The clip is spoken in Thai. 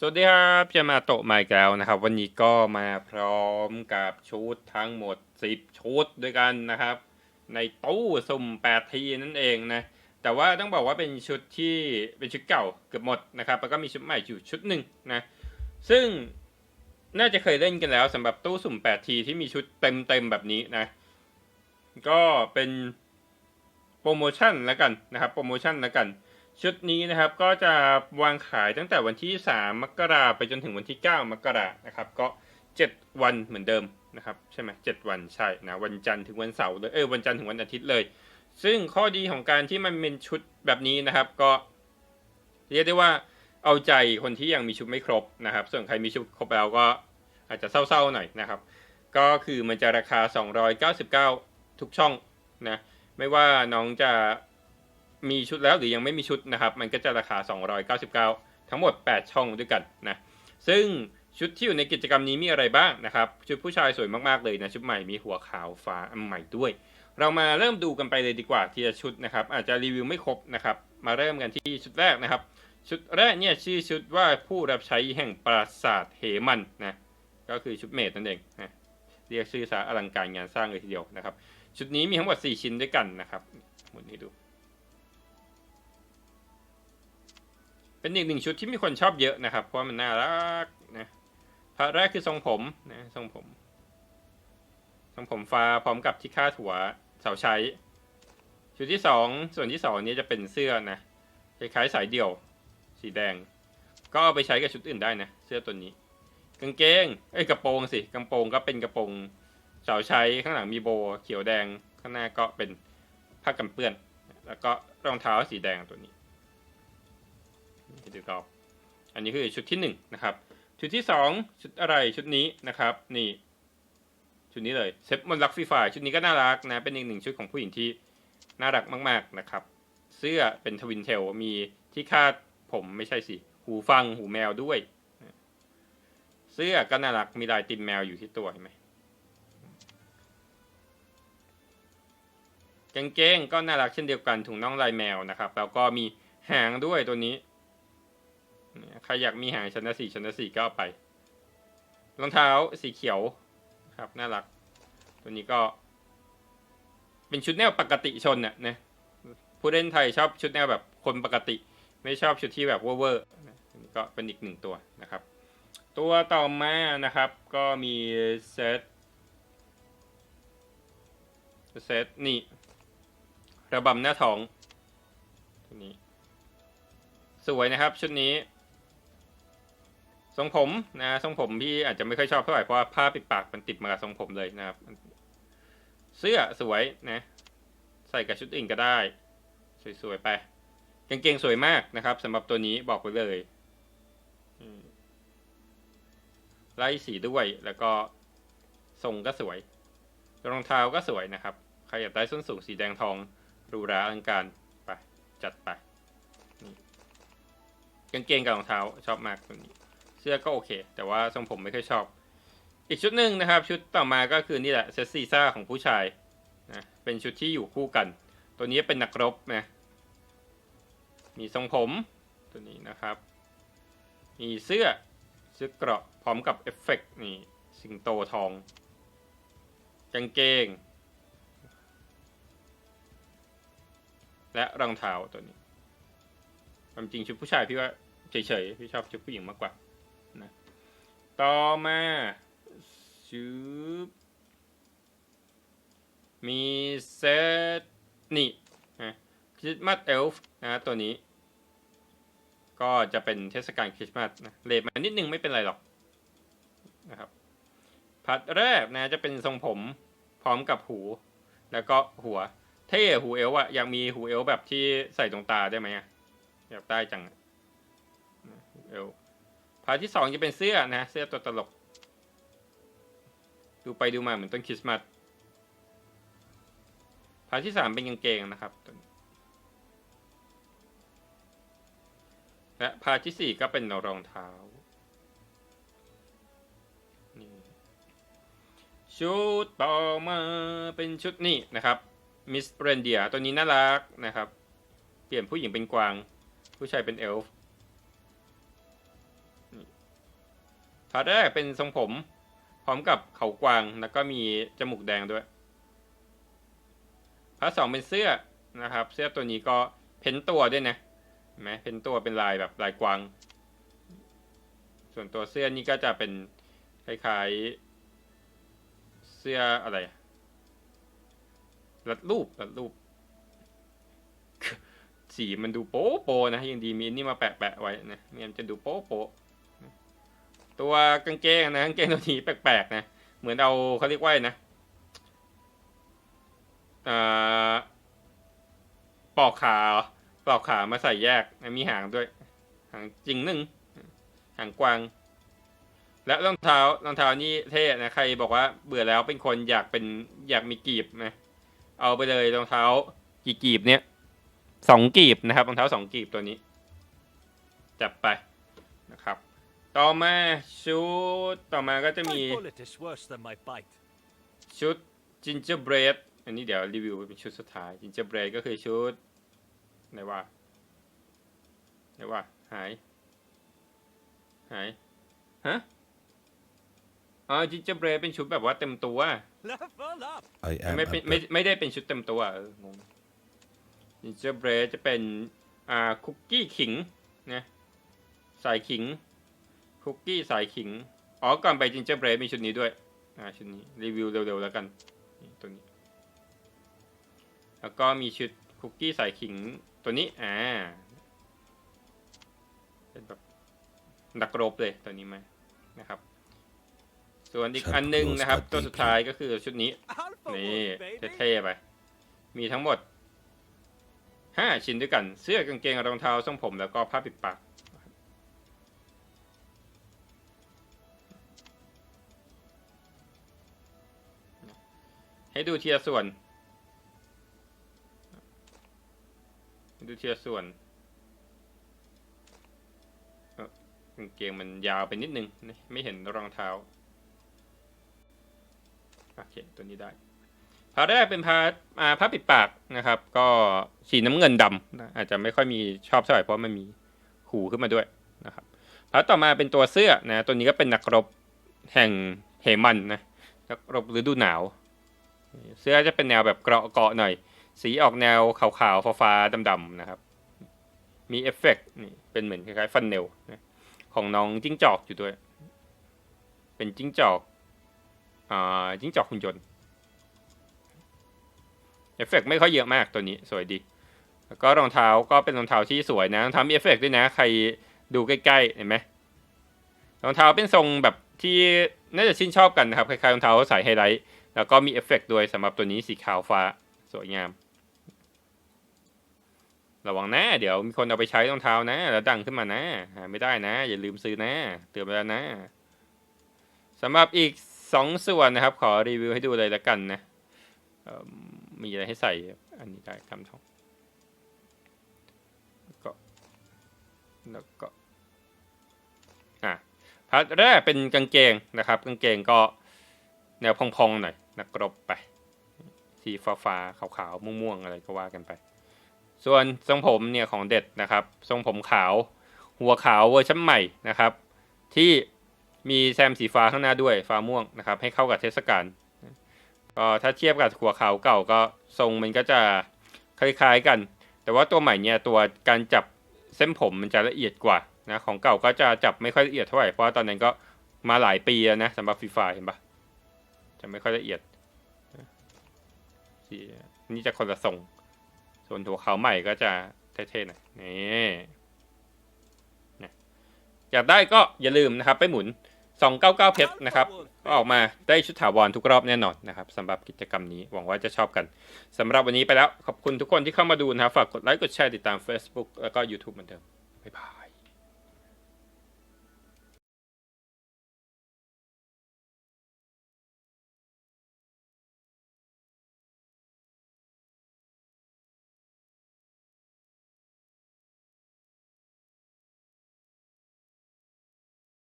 สวัสดีครับจะมาโตะใหม่อีกแล้วนะครับ วันนี้ก็มาพร้อมกับชุดทั้งหมด 10 ชุดด้วยกันนะครับ ในตู้สุ่ม 8 ทีนั่นเองนะแต่ว่าต้องบอกว่าเป็นชุดที่เป็นชุดเก่าเกือบหมดนะครับแล้วก็มีชุดใหม่อยู่ชุดหนึ่งนะซึ่งน่าจะเคยเล่นกันแล้วสำหรับตู้สุ่ม 8 ทีที่มีชุดเต็มๆแบบนี้นะก็เป็นโปรโมชั่นแล้วกันนะครับโปรโมชั่นแล้วกัน ชุดนี้นะครับก็จะวางขายตั้งแต่วันที่ 3 มกราไปจนถึงวันที่ 9 มกรานะครับ ก็ 7 วันเหมือนเดิมนะครับใช่ไหมเจวันใช่นะวันจันทร์ถึงวันเสาร์เลยเออวันจันทร์ถึงวันอาทิตย์เลย ซึ่งข้อดีของการที่มันเป็นชุดแบบนี้นะครับ ก็เรียกได้ว่าเอาใจคนที่ยังมีชุดไม่ครบนะครับ ส่วนใครมีชุดครบแล้วก็อาจจะเศร้าๆหน่อยนะครับ ก็คือมันจะราคา 299 ทุกช่องนะไม่ว่าน้องจะ มีชุดแล้วหรือยังไม่มีชุดนะครับ มันก็จะราคา 299 ทั้งหมด 8 ช่องด้วยกันนะ ซึ่งชุดที่อยู่ในกิจกรรมนี้มีอะไรบ้างนะครับ ชุดผู้ชายสวยมากๆเลยนะชุดใหม่มีหัวขาวฟ้าอันใหม่ด้วย เรามาเริ่มดูกันไปเลยดีกว่าทีละชุดนะครับ อาจจะรีวิวไม่ครบนะครับ มาเริ่มกันที่ชุดแรกนะครับ ชุดแรกเนี่ยชื่อชุดว่าผู้รับใช้แห่งปราสาทเหมันนะก็คือชุดเมดนั่นเองนะเรียกชื่อซะอลังการงานสร้างเลยทีเดียวนะครับ ชุดนี้มีทั้งหมด4ชิ้นด้วยกันนะครับหมุนให้ดู เป็นอีกหนึ่งชุดที่มีคนชอบเยอะนะครับ เพราะว่ามันน่ารักนะพาร์ทแรกคือทรงผมนะทรงผม ทรงผมฟ้าพร้อมกับที่คาดหัวเสาใช้ ชุดที่สองส่วนที่สองนี้จะเป็นเสื้อนะคล้ายๆสายเดี่ยว สีแดง ก็เอาไปใช้กับชุดอื่นได้นะเสื้อตัวนี้ กางเกงเอ้ยกระโปรงสิกระโปรงก็เป็นกระโปรงเสาใช้ข้างหลังมีโบเขียวแดงข้างหน้าก็เป็นผ้ากันเปื้อน แล้วก็รองเท้าสีแดงตัวนี้ ดูกอบอันนี้คือชุดที่หนึ่งนะครับ ชุดที่สองชุดอะไรชุดนี้นะครับ นี่ชุดนี้เลยเซฟมอนลักฟีฟาชุดนี้ก็น่ารักนะ เป็นอีกหนึ่งชุดของผู้หญิงที่น่ารักมาก ๆนะครับ เสื้อเป็นทวินเทลมีที่คาดผมไม่ใช่สิ หูฟังหูแมวด้วย เสื้อก็น่ารักมีลายติมแมวอยู่ที่ตัวเห็นไหมกางเกงก็น่ารักเช่นเดียวกันถุงน่องลายแมวนะครับ แล้วก็มีหางด้วยตัวนี้ ใครอยากมีหางชนะสี่ชนะสี่ก็เอาไป รองเท้าสีเขียวครับน่ารัก ตัวนี้ก็ เป็นชุดแนวปกติชนน่ะนะผู้เล่นไทยชอบชุดแนวแบบคนปกติ ไม่ชอบชุดที่แบบเวอร์ๆนะอันนี้ก็เป็นอีกหนึ่งตัวนะครับ ตัวต่อมานะครับก็มีเซตเซตนี่ระบำหน้าท้องตัวนี้สวยนะครับชุดนี้ ทรงผมนะทรงผมพี่อาจจะไม่ค่อยชอบเท่าไหร่เพราะว่าผ้าปิดปากมันติดมากับทรงผมเลยนะครับ เสื้อสวยนะ ใส่กับชุดอื่นก็ได้ สวยๆไปกางเกงสวยมากนะครับสำหรับตัวนี้บอกไปเลยไล่สีด้วยแล้วก็ทรงก็สวย รองเท้าก็สวยนะครับ ใครอยากได้ส้นสูงสีแดงทองหรูหราอลังการไปจัดไปกางเกงกับรองเท้าชอบมากตัวนี้ เสื้อก็โอเค แต่ว่าทรงผมไม่ค่อยชอบ อีกชุดหนึ่งนะครับ ชุดต่อมาก็คือนี่แหละเซซีซ่าของผู้ชายนะเป็นชุดที่อยู่คู่กัน ตัวนี้เป็นนักรบนะมีทรงผมตัวนี้นะครับ มีเสื้อเสื้อเกราะพร้อมกับเอฟเฟกต์นี่สิงโตทองกางเกง และรองเท้าตัวนี้ความจริงชุดผู้ชายพี่ว่าเฉยๆพี่ชอบชุดผู้หญิงมากกว่า ต่อมาชุบมีเซตนี่นะคริสต์มาสเอลฟ์นะตัวนี้ ก็จะเป็นเทศกาลคริสต์มาสนะเลทมานิดนึงไม่เป็นไรหรอกนะครับพัดแรกนะจะเป็นทรงผมพร้อมกับหู แล้วก็หัว เท่หูเอลอะอยากมีหูเอลแบบที่ใส่ตรงตาได้ไหมอะอยากได้จังหูเอล พาร์ทที่สองจะเป็นเสื้อนะ เสื้อตัวตลก ดูไปดูมาเหมือนต้นคริสต์มาสพาร์ทที่สามเป็นกางเกงนะครับตัวนี้และพาร์ทที่สี่ก็เป็นรองเท้าชุดต่อมาเป็นชุดนี้นะครับมิสเรนเดียตัวนี้น่ารักนะครับ เปลี่ยนผู้หญิงเป็นกวาง ผู้ชายเป็นเอลฟ์าร์ทแรกเป็นทรงผม พร้อมกับเขากวางแล้วก็มีจมูกแดงด้วย พาร์ทสองเป็นเสื้อนะครับ เสื้อตัวนี้ก็เพ้นตัวด้วยนะเห็นไหมเพ้นตัวเป็นลายแบบลายกวาง ส่วนตัวเสื้อนี่ก็จะเป็นคล้ายๆ เสื้ออะไรรัดรูปรัดรูป สีมันดูโป๊ะโปะนะยังดีมีนี่มาแปะแปะๆไว้นะไม่งั้นจะดูโป๊ะโปะ ตัวกางเกงนะกางเกงตัวนี้แปลกๆนะ เหมือนเอาเขาเรียกว่าไงนะอ่าปอกขาเหรอปอกขามาใส่แยกนมีหางด้วย หางจริงหนึ่ง หางกวาง และรองเท้ารองเท้านี่เท่นะ ใครบอกว่าเบื่อแล้วเป็นคนอยากเป็นอยากมีกีบนะ เอาไปเลยรองเท้ากี่กีบเนี่ยสองกีบนะครับรองเท้าสองกีบตัวนี้ จับไปนะครับ ต่อมาชุดต่อมาก็จะมี My bullet is worse than my bite. ชุด gingerbread อันนี้เดี๋ยวรีวิวเป็นชุดสุดท้าย gingerbread ก็คือชุดไหนว่าไหนว่าหาย หาย ฮะอ๋อ gingerbread เป็นชุดแบบว่าเต็มตัว Level up. I am ไม่ a เป็น bird. ไม่ไม่ได้เป็นชุดเต็มตัวเอองง gingerbread จะเป็นอ่าคุกกี้ขิงนะสายขิง คุกกี้สายขิง อ๋อ ก่อนไป gingerbread มีชุดนี้ด้วย อ่า ชุดนี้ รีวิวเร็วๆแล้วกัน นี่ตัวนี้ แล้วก็มีชุดคุกกี้สายขิงตัวนี้ อ่า เป็นแบบนักรบเลยตัวนี้มา นะครับ ส่วนอีกอันหนึงนะครับ ตัวสุดท้ายก็คือชุดนี้ นี่เท่ๆไป มีทั้งหมดห้าชิ้นด้วยกัน เสื้อกางเกงรองเท้าทรงผมแล้วก็ผ้าปิดปาก ให้ดูทีละส่วน ดูทีละส่วนเกงมันยาวไปนิดนึง ไม่เห็นรองเท้า โอเค ตัวนี้ได้พาร์ทแรกเป็นพาร์ทอ่าผ้าปิดปากนะครับ ก็สีน้ำเงินดำอาจจะไม่ค่อยมีชอบเท่าไหร่เพราะมันมีหูขึ้นมาด้วยนะครับพาร์ทต่อมาเป็นตัวเสื้อนะ ตัวนี้ก็เป็นนักรบแห่งเหมันนะนักรบฤดูหนาว เสื้อจะเป็นแนวแบบเกราะเกาะหน่อย สีออกแนวขาวๆฟ้าๆดำๆนะครับ มีเอฟเฟกต์นี่เป็นเหมือนคล้ายๆฟันเนลนะของน้องจิ้งจอกอยู่ด้วย เป็นจิ้งจอกอ่าจิ้งจอกหุ่นยนต์เอฟเฟกต์ไม่ค่อยเยอะมากตัวนี้สวยดี แล้วก็รองเท้าก็เป็นรองเท้าที่สวยนะรองเท้ามีเอฟเฟกต์ด้วยนะ ใครดูใกล้ๆเห็นไหมรองเท้าเป็นทรงแบบที่น่าจะชื่นชอบกันนะครับคล้ายๆรองเท้าสายไฮไลท์แล้วก็มีเอฟเฟกต์ด้วยสำหรับตัวนี้สีขาวฟ้าสวยงาม ระวังนะเดี๋ยวมีคนเอาไปใช้รองเท้านะ แล้วดังขึ้นมานะหาไม่ได้นะ อย่าลืมซื้อนะเตือนไปแล้วนะสำหรับอีกสองส่วนนะครับ ขอรีวิวให้ดูเลยละกันนะมมีอะไรให้ใส่อันนี้ได้ทำทองแล้วก็แล้วก็อะพาร์ทแรกเป็นกางเกงนะครับ กางเกงก็ แนวพองๆหน่อยนักรบไป สีฟ้าๆขาวๆม่วงๆอะไรก็ว่ากันไป ส่วนทรงผมเนี่ยของเด็ดนะครับ ทรงผมขาว หัวขาวเวอร์ชันใหม่นะครับ ที่มีแซมสีฟ้าข้างหน้าด้วยฟ้าม่วงนะครับ ให้เข้ากับเทศกาลก็ถ้าเทียบกับหัวขาวเก่าก็ทรงมันก็จะคล้ายๆกัน แต่ว่าตัวใหม่เนี่ยตัวการจับเส้นผมมันจะละเอียดกว่านะของเก่าก็จะจับไม่ค่อยละเอียดเท่าไหร่เพราะตอนนั้นก็มาหลายปีแล้วนะสำหรับฟีฟาเห็นปะ จะไม่ค่อยละเอียดสีนี่จะคนละทรง ส่วนหัวขาใหม่ก็จะเท่ๆหน่อยนี่อยากได้ก็อย่าลืมนะครับไปหมุน 299 เพชรนะครับก็ออกมาได้ชุดถาวรทุกรอบแน่นอนนะครับสำหรับกิจกรรมนี้หวังว่าจะชอบกันสำหรับวันนี้ไปแล้ว ขอบคุณทุกคนที่เข้ามาดูนะครับ ฝากกดไลค์กดแชร์ติดตาม Facebook แล้วก็ YouTube เหมือนเดิมบ๊ายบาย